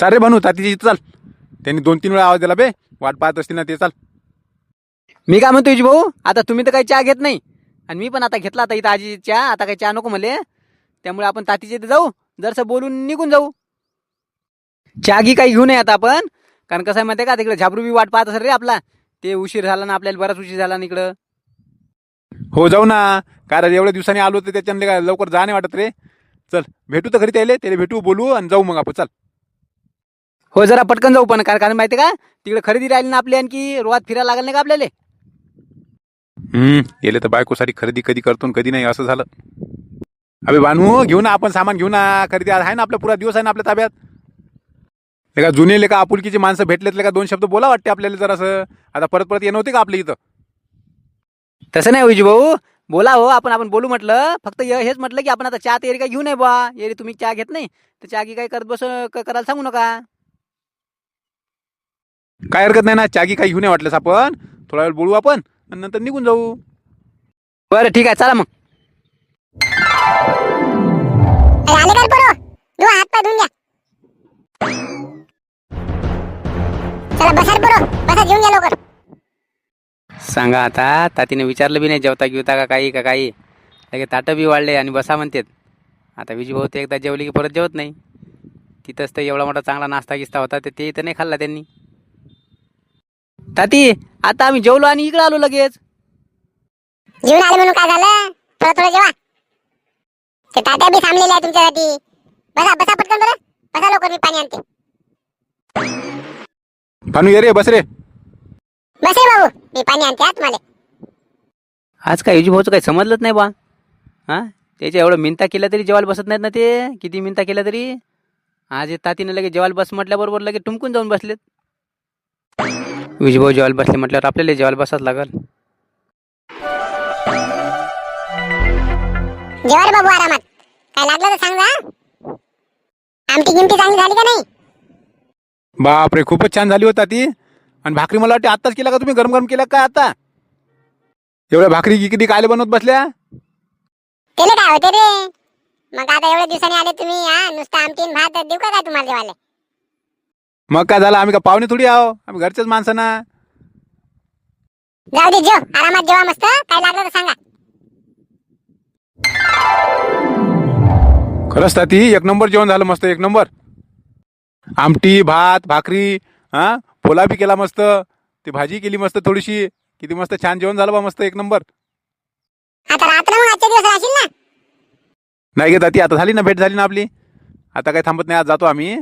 चाल रे भानू तातीची इथं चाल. त्यांनी दोन तीन वेळा आवाज दिला बे वाट पाहत असतील ना ते चाल. मी काय म्हणतो भाऊ आता तुम्ही तर काही चहा घेत नाही. आणि मी पण आता घेतला आता इथं आजी चहा आता काही चहा नको म्हणले. त्यामुळे आपण तातीच्या इथे जाऊ जरसं बोलून निघून जाऊ. चहा घी काही घेऊ नये आता आपण. कारण कसं आहे माहिती का तिकडे झाबरू बी वाट पाहत असेल रे आपला. ते उशीर झाला ना आपल्याला बराच उशीर झाला ना इकडं. हो जाऊ ना. कारण एवढ्या दिवसांनी आलो तर त्याच्यानं काय लवकर जा नाही वाटत रे. चल भेटू तर घरी त्याले त्याला भेटू बोलू आणि जाऊ मग आपण चल. हो जरा पटकन जाऊ पण कारण माहिती का तिकडे खरेदी राहिली ना आपली आणखी रोहात फिरायला लागल नाही का आपल्याला? हम्म गेले तर बायकोसाठी खरेदी कधी करतो आणि कधी नाही असं झालं. अबे बानू घेऊ ना आपण सामान घेऊ ना खरेदी आज आहे ना आपला पुरा दिवस आहे ना आपल्या ताब्यात. लेका जुने लेका आपुलकीची माणसं भेटलेत लेका दोन शब्द बोला वाटते आपल्याला जरासं. आता परत परत येणं होते का आपल्या इथं? तसं नाही होईजी भाऊ. बोला हो आपण आपण बोलू म्हटलं. फक्त हे- हेच म्हटलं की आपण आता चहा तयारी काही घेऊ नये बा येरी तुम्ही चहा घेत नाही. तर चहा की काही करत बस क- करायला सांगू नका. काय हरकत नाही ना चागी काही घेऊन वाटलंस आपण. थोडा वेळ बोलू आपण आणि नंतर निघून जाऊ. बरं ठीक आहे चला मग. सांगा आता तातीने विचारलं बी नाही जेवता घेवता का काही का काही. लगे ताटं बी वाढले आणि बसा म्हणतात. आता विजी भाऊ ते एकदा जेवली की परत जेवत नाही. तिथंच तर एवढा मोठा चांगला नाश्ता गिस्ता होता तर ते इथं नाही खाल्ला त्यांनी. ताती आता आम्ही जेवलो आणि इकडे आलो लगेच. जेवून आले म्हणून काय झालं? थोडं थोडं जेवा. ते तात्या बी थांबलेले आहे तुमच्यासाठी. बसा बसा पटकन बरं. बसा लवकर मी पाणी आणते. भानू ये रे बस रे. बस रे भाऊ मी पाणी आणते हा तुम्हाला. आज काय युजी भाऊचं काही समजलंच नाही बा. हां? त्याच्या एवढं मिनता केल्या तरी जेवायला बसत नाहीत ना ते. किती मिनता केल्या तरी. आज हे तातीनं लगेच जेवायला बस म्हटल्याबरोबर लगेच टुमकून जाऊन बसलेत. विजभाऊ जेवायला बसले म्हटल्यावर आपल्याला जेवायला बसाच लागल। जेवा रे बाबू आरामात। काय लागलं तर सांग जा आमटी गिमटी चांगली झाली का नाही? बापरे खूपच छान झाली होता ती. आणि भाकरी मला वाटते आत्ताच केला का तुम्ही? गरम गरम केला का आता? एवढ्या भाकरी गिकडी कायले बनवत बसल्या? त्याला काय होते रे? मग आता एवढ्या दिवसांनी आले तुम्ही हा? नुसतं आमटी आणि भात देऊ का काय तुम्हाला जेवायला? मग काय झालं? आम्ही का पाहुणे थोडी आहो? आम्ही घरच्याच माणसं ना. जाऊ दे जेव. आरामात जेवा मस्त. काय लागलं तर सांगा. खरंच ती एक नंबर जेवण झालं मस्त एक नंबर. आमटी भात भाकरी हा? पोला बी केला मस्त. ती भाजी केली मस्त थोडीशी. किती मस्त छान जेवण झालं बा मस्त एक नंबर. आता रात्र मग आजच्या दिवस राहशील ना. नाही घेत ती आता झाली ना भेट झाली ना आपली. आता काही थांबत नाही आज जातो आम्ही.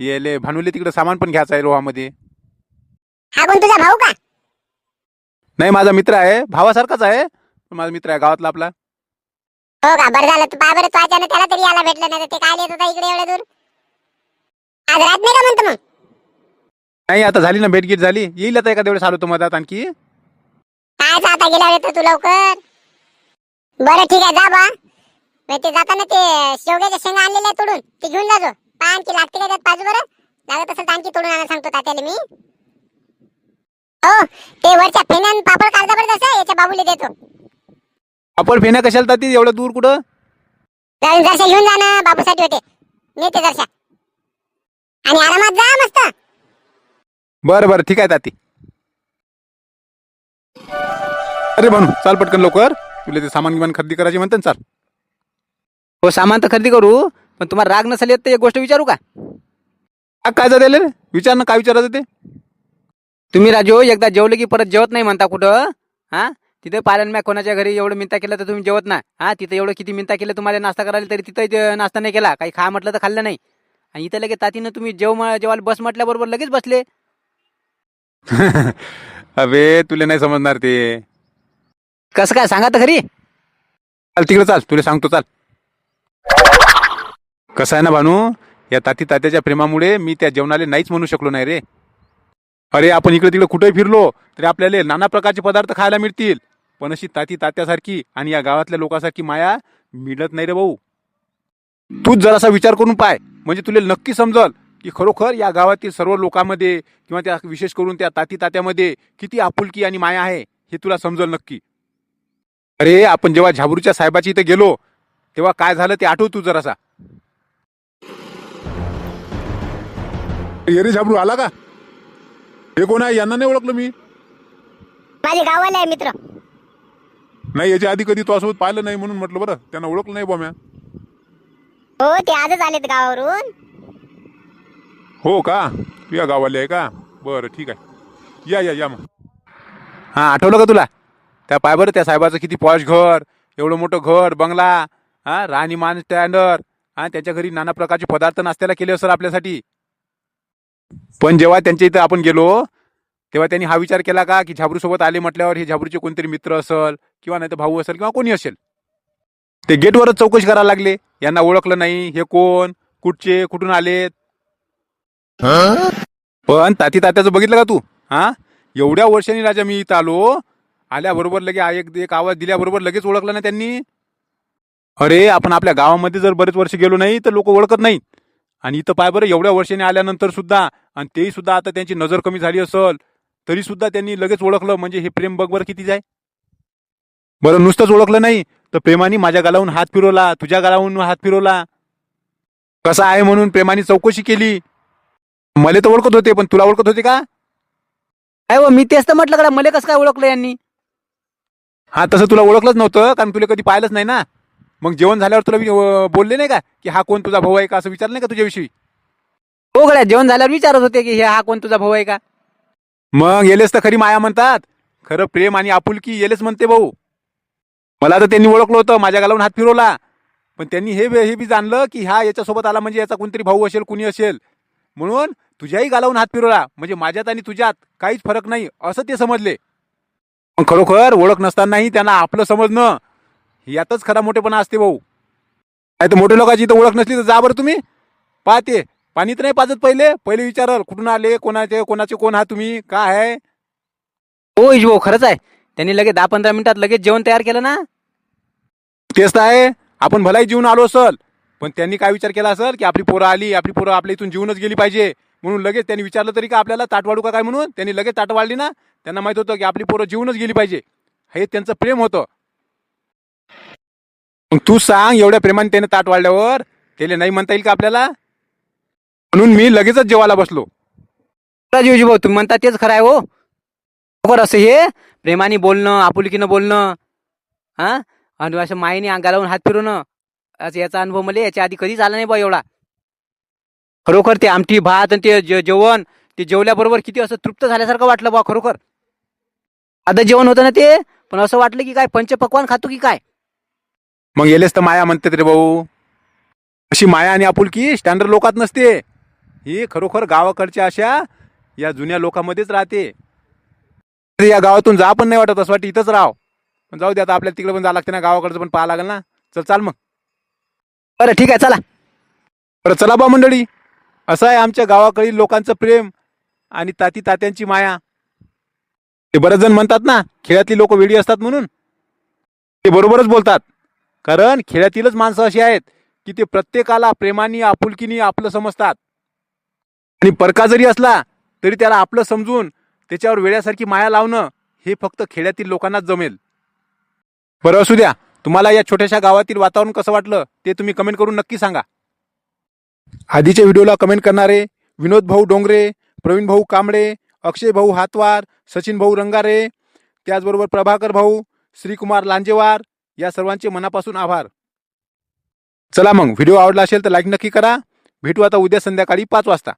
येले भानुले तिकडे सामान पण घ्यायचं आहे रोहामध्ये. हा कोण तुझा भाऊ का? नाही माझा मित्र आहे. भावासारखाच आहे. पण माझा मित्र आहे गावातला आपला. हो का? बरं झालं. तू पहा बरं तुझ्यानं त्याला तरी यायला भेटलं नाही तर ते काय येत होता इकडे एवढ्या दूर? आज रात नाही का म्हणतो मग? नाही आता झाली ना भेट गीट झाली. येईल आता एका वेळेस आलो तो मधात आणखी. काय आता गेल्या येतो तू लवकर. बरं ठीक आहे जा बा. मग ते जाताना ते शेवग्याच्या शेंगा आणलेल्या आहेत तोडून. ते घेऊन जाजो पहा आणखी लागते का त्यात पाजू बरं लागत असेल तर आणखी तोडून आणायला सांगतो तात्याला मी. हो ते वरच्या फेण्यान पापड काढता बरं तसं याच्या बाबूला देतो. आपण फेण्या कशाला जाती एवढं दूर कुठं? जाऊन जरशा घेऊन जा ना बाबूसाठी होते. नेते जरशा. आणि आरामात जा मस्त. बरं बरं ठीक आहे ताती अरे बनू चाल पटकन लवकर. तुला ते सामान गिमान खरेदी करायची म्हणते ना चाल. हो सामान तर खरेदी करू. पण तुम्हाला राग नसेल येत तर एक गोष्ट विचारू का? आ, काय रे विचार ना काय विचारायचं ते? तुम्ही राजू एकदा जेवलं की परत जेवत नाही म्हणता कुठं? हा? तिथं पालन मॅ कोणाच्या घरी एवढं मिनता केलं तर तुम्ही जेवत ना. हा तिथं एवढं किती मिनता केलं तुम्हाला नाश्ता करायला तरी तिथं जे नाश्ता नाही केला. काही खा म्हटलं तर खाल्लं नाही. आणि इथं लगेच तातीनं तुम्ही जेव म- जेवायला बस म्हटल्याबरोबर लगेच बसले. अबे तुला नाही समजणार ते. कसं काय सांगा तर खरी. चाल तिकडे चाल तुला सांगतो चाल. कसं आहे ना भानू? या ताती तात्याच्या प्रेमामुळे मी त्या जेवणाला नाहीच म्हणू शकलो नाही रे. अरे आपण इकडे तिकडे कुठेही फिरलो तरी आपल्याला नाना प्रकारचे पदार्थ खायला मिळतील. पण अशी ताती तात्यासारखी आणि या गावातल्या लोकांसारखी माया मिळत नाही रे भाऊ. तूच जरासा विचार करून पाय म्हणजे तुला नक्की समजल की खरोखर या गावातील सर्व लोकांमध्ये किंवा त्या विशेष करून त्या ताती तात्यामध्ये किती आपुलकी आणि माया आहे हे तुला समजल नक्की. अरे आपण जेव्हा झाबरूच्या साहेबाची इथे गेलो तेव्हा काय झालं ते आठव तू जरासा. येरे झाबरू आला का? हे कोण आहे? यांना नाही ओळखलं मी. माझे गाववाले आहे मित्र. नाही याच्या आधी कधी तो सोबत पाहिलं नाही म्हणून म्हटलं बरं त्यांना ओळखलं नाही बा म्या. हो ते आजच आलेत गावावरून. हो का? तू या गावाले आहे का? बरं ठीक आहे. या या या मग. हां आठवलं का तुला? त्या पाय बरं त्या साहेबाचं किती पॉश घर एवढं मोठं घर बंगला हां राहणीमान स्टँडर हां त्याच्या घरी नाना प्रकारचे पदार्थ नाश्त्याला केले असेल आपल्यासाठी. पण जेव्हा त्यांच्या इथं आपण गेलो तेव्हा त्यांनी हा विचार केला का की झाबरूसोबत आले म्हटल्यावर हे झाबरूचे कोणतरी मित्र असेल किंवा नाही तर भाऊ असेल किंवा कोणी असेल? ते गेटवरच चौकशी करायला लागले. यांना ओळखलं नाही. हे कोण? कुठचे? कुठून आलेत पण ताती तात्याचं बघितलं का तू? हा? एवढ्या वर्षांनी राजा मी इथं आलो. आल्याबरोबर लगे एक एक आवाज दिल्याबरोबर लगेच ओळखलं ना त्यांनी? अरे आपण आपल्या गावामध्ये जर बरेच वर्ष गेलो नाही तर लोक ओळखत नाहीत. आणि इथं पाय बरं एवढ्या वर्षांनी आल्यानंतर सुद्धा आणि तेही सुद्धा आता त्यांची नजर कमी झाली असल तरी सुद्धा त्यांनी लगेच ओळखलं म्हणजे हे प्रेम बघ बरं किती जाय. बरं नुसतंच ओळखलं नाही तर प्रेमाने माझ्या गालावून हात फिरवला तुझ्या गालावून हात फिरवला. कसा आहे म्हणून प्रेमाने चौकशी केली? मला तर ओळखत होते पण तुला ओळखत होते का? काय हो मी तेच तर म्हटलं का मला कसं काय ओळखलं यांनी? हा तसं तुला ओळखलंच नव्हतं कारण तुला कधी पाहिलंच नाही ना. मग जेवण झाल्यावर तुला बोलले नाही का की हा कोण तुझा भाऊ आहे का असं विचारलं नाही का तुझ्याविषयी? हो गड्या जेवण झाल्यावर विचारत होते की हे हा कोण तुझा भाऊ आहे का? मग येलेच तर खरी माया म्हणतात. खरं प्रेम आणि आपुलकी येलेच म्हणते भाऊ. मला तर त्यांनी ओळखलं होतं माझ्या गालावून हात फिरवला. पण त्यांनी हे हे बी जाणलं की हा याच्यासोबत आला म्हणजे याचा कोणतरी भाऊ असेल कुणी असेल. म्हणून तुझ्याही गालावून हात फिरवला. म्हणजे माझ्यात आणि तुझ्यात काहीच फरक नाही असं ते समजले. पण खरोखर ओळख नसतानाही त्यांना आपलं समजणं यातच खरा मोठेपणा असते भाऊ. नाही तर मोठ्या लोकांची इथं ओळख नसली तर जा बरं तुम्ही. पाहते. पाणी तर नाही पाजत पहिले. पहिले विचारल कुठून आले कोणाचे कोणाचे कोण आहात तुम्ही काय आहे? हो भाऊ खरंच आहे. त्यांनी लगेच दहा पंधरा मिनिटात लगेच जेवण तयार केलं ना? तेच तर आहे. आपण भलाही जीवन आलो असल. पण त्यांनी काय विचार केला असेल? की आपली पोरं आली आपली पोरं आपल्या इथून जीवनच गेली पाहिजे. म्हणून लगेच त्यांनी विचारलं तरी का आपल्याला? ताट वाढू का काय म्हणून? त्यांनी लगेच ताट वाढली ना? त्यांना माहीत होतं की आपली पोरं जीवनच गेली पाहिजे. हे त्यांचं प्रेम होतं. मग तू सांग एवढ्या प्रेमाने त्याने ताट वाढल्यावर? त्याला नाही म्हणता येईल का आपल्याला? म्हणून मी लगेचच जेवायला बसलो. जीवजी भाऊ तुम्ही म्हणता तेच खरं आहे हो. बरोबर असं हे? प्रेमाने बोलणं आपुलकीनं बोलणं हा? आणि असं मायेने अंगालावून हात फिरवणं. असं याचा अनुभव मला याच्या आधी कधीच आला नाही बा एवढा. खरोखर ते आमटी भात आणि ते जे- जेवण ते जेवल्याबरोबर किती असं तृप्त झाल्यासारखं वाटलं बा खरोखर. आता जेवण होतं ना ते? पण असं वाटलं की काय पंचपक्वान खातो की काय? मग येलेच तर माया म्हणतात रे भाऊ. अशी माया आणि आपुलकी स्टँडर्ड लोकात नसते. ही खरोखर गावाकडच्या अशा या जुन्या लोकांमध्येच राहते. या गावातून जा पण नाही वाटत असं वाटतं इथंच राव पण जाऊ दे आता आपल्याला तिकडे पण जावं लागते ना गावाकडचं पण पाहा लागेल ना. चल चाल मग. बरं ठीक आहे चला. बरं चला बा मंडळी. असं आहे आमच्या गावाकडील लोकांचं प्रेम आणि ताती तात्यांची माया. ते बरेच जण म्हणतात ना खेळातली लोक वेडी असतात म्हणून. ते बरोबरच बोलतात. कारण खेड्यातीलच माणसं अशी आहेत की ते प्रत्येकाला प्रेमाने आपुलकीनी आपलं समजतात. आणि परका जरी असला तरी त्याला आपलं समजून त्याच्यावर वेळ्यासारखी माया लावणं हे फक्त खेड्यातील लोकांनाच जमेल. बरं असू द्या. तुम्हाला या छोट्याशा गावातील वातावरण कसं वाटलं ते तुम्ही कमेंट करून नक्की सांगा. आधीच्या व्हिडिओला कमेंट करणारे विनोद भाऊ डोंगरे प्रवीण भाऊ कांबळे अक्षय भाऊ हातवार सचिन भाऊ रंगारे त्याचबरोबर प्रभाकर भाऊ श्रीकुमार लांजेवार या सर्वांचे मनापासून आभार. चला मग व्हिडिओ आवडला असेल तर लाईक नक्की करा. भेटू आता उद्या संध्याकाळी पाच वाजता.